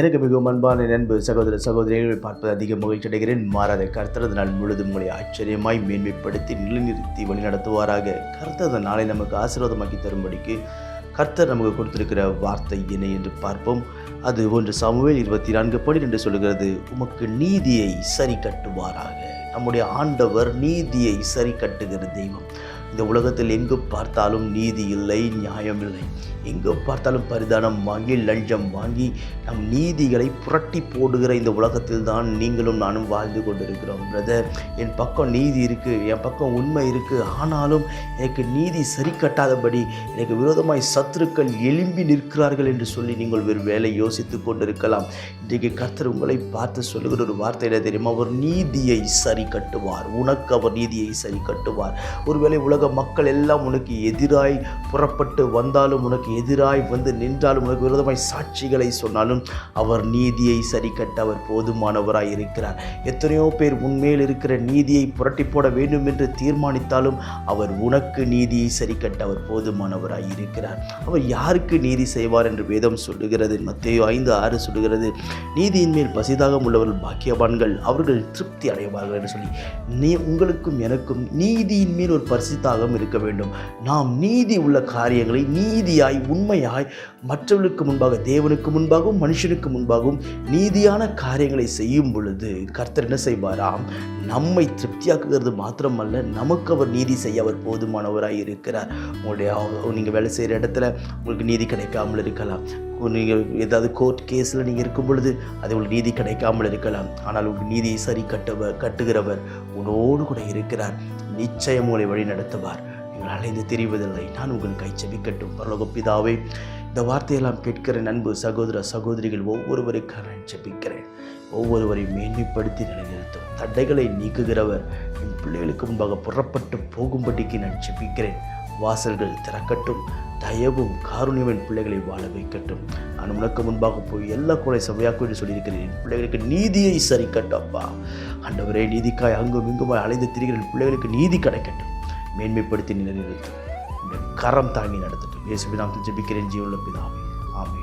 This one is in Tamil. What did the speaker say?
எனக்கு மிகவும் அன்பான நண்பு சகோதர சகோதரிகளை பார்ப்பது அதிக மகிழ்ச்சி அடைகிறேன். மாறாத கர்த்தரது நாள் முழுதும் உங்களை ஆச்சரியமாய் மேன்மைப்படுத்தி நிலைநிறுத்தி வழிநடத்துவாராக கர்த்தரது நாளை நமக்கு ஆசீர்வாதமாக்கி தரும்படிக்கு கர்த்தர் நமக்கு கொடுத்திருக்கிற வார்த்தை என்ன என்று பார்ப்போம். அது ஒன்று சமவேல் இருபத்தி நான்கு பன்னிரெண்டு சொல்கிறது உமக்கு நீதியை சரி கட்டுவாராக நம்முடைய ஆண்டவர் நீதியை சரி கட்டுகிற தெய்வம். இந்த உலகத்தில் எங்கு பார்த்தாலும் நீதி இல்லை நியாயம் இல்லை. எங்கு பார்த்தாலும் பரிதானம் வாங்கி லஞ்சம் வாங்கி நம் நீதிகளை புரட்டி போடுகிற இந்த உலகத்தில் தான் நீங்களும் நானும் வாழ்ந்து கொண்டிருக்கிறோம். பிரதர் என் பக்கம் நீதி இருக்குது என் பக்கம் உண்மை இருக்குது ஆனாலும் எனக்கு நீதி சரி கட்டாதபடி எனக்கு விரோதமாய் சத்துருக்கள் எழும்பி நிற்கிறார்கள் என்று சொல்லி நீங்கள் ஒரு வேலை யோசித்து கொண்டிருக்கலாம். இன்றைக்கு கர்த்தர் உங்களை பார்த்து சொல்லுகிற ஒரு வார்த்தை என்ன தெரியுமா? அவர் நீதியை சரி கட்டுவார். உனக்கு அவர் நீதியை சரி கட்டுவார். ஒருவேளை உலக மக்கள் எல்லாம் உனக்கு எதிராய் புறப்பட்டு வந்தாலும் உனக்கு எதிராய் வந்து நின்றாலும் உனக்கு விரோதமாய் சாட்சிகளை சொன்னாலும் அவர் நீதியை சரி கட்ட அவர் போதுமானவராய் இருக்கிறார். எத்தனையோ பேர் உண்மையில் இருக்கிற நீதியை புரட்டி போட வேண்டும் என்று தீர்மானித்தாலும் அவர் உனக்கு நீதியை சரி கட்ட அவர் போதுமானவராய் இருக்கிறார். அவர் யாருக்கு நீதி செய்வார் என்று வேதம் சொல்லுகிறது. மத்தியோ ஐந்து ஆறு சொல்லுகிறது. நீதியின் மேல் பசிதாகம் உள்ளவர்கள் பாக்கியவான்கள் அவர்கள் திருப்தி அடைவார்கள் என்று சொல்லி நீ உங்களுக்கும் எனக்கும் நீதியின் மேல் ஒரு உற்சாகம் இருக்க வேண்டும். நாம் நீதி உள்ள காரியங்களை நீதியாய் உண்மையாய் மற்றவர்களுக்கு முன்பாக தேவனுக்கு முன்பாகவும் மனுஷனுக்கு முன்பாகவும் நீதியான காரியங்களை செய்யும் பொழுது கர்த்தர் என்ன செய்வாராம்? நம்மை திருப்தியாக்குகிறது மாத்திரமல்ல நமக்கு அவர் நீதி செய்ய அவர் போதுமானவராக இருக்கிறார். உங்களுடைய நீங்கள் வேலை செய்கிற இடத்துல உங்களுக்கு நீதி கிடைக்காமல் இருக்கலாம். நீங்கள் ஏதாவது கோர்ட் கேஸில் நீங்கள் இருக்கும் பொழுது அது உங்களுக்கு நீதி கிடைக்காமல் இருக்கலாம். ஆனால் உங்களுக்கு நீதியை சரி கட்டுவர் கட்டுகிறவர் உன்னோடு கூட இருக்கிறார். நிச்சயம் உங்களை வழி நடத்துவார். நீங்கள் அலைந்து தெரிவதில்லை. நான் உங்கள் கை செபிக்கட்டும். பரலோக பிதாவே இந்த வார்த்தையெல்லாம் கேட்கிற நண்பு சகோதர சகோதரிகள் ஒவ்வொருவருக்காக நான் செபிக்கிறேன். ஒவ்வொருவரையும் மேன்மைப்படுத்தி நிலைநிறுத்தும். தடைகளை நீக்குகிறவர் என் பிள்ளைகளுக்கு முன்பாக புறப்பட்டு போகும்படிக்கு நான் செபிக்கிறேன். வாசல்கள் திறக்கட்டும். தயவும் காருண்யம் பிள்ளைகளை வாழ வைக்கட்டும். நான் உனக்கு முன்பாக போய் எல்லா கொலை சபையாக்கும் என்று சொல்லியிருக்கிறேன். பிள்ளைகளுக்கு நீதியை சரி கட்டப்பா ஆண்டவரே நீதிக்காய் அங்கும் இங்குமாய் அலைந்து திரிகிறேன் பிள்ளைகளுக்கு நீதி கிடைக்கட்டும். மேன்மைப்படுத்தி நிலைநிறுத்தும். இந்த கரம் தாங்கி நடத்தட்டும். இயேசுவின் நாமத்தில் ஜெபிக்கிறேன். ஜீவனுள்ள பிதாவே. ஆமே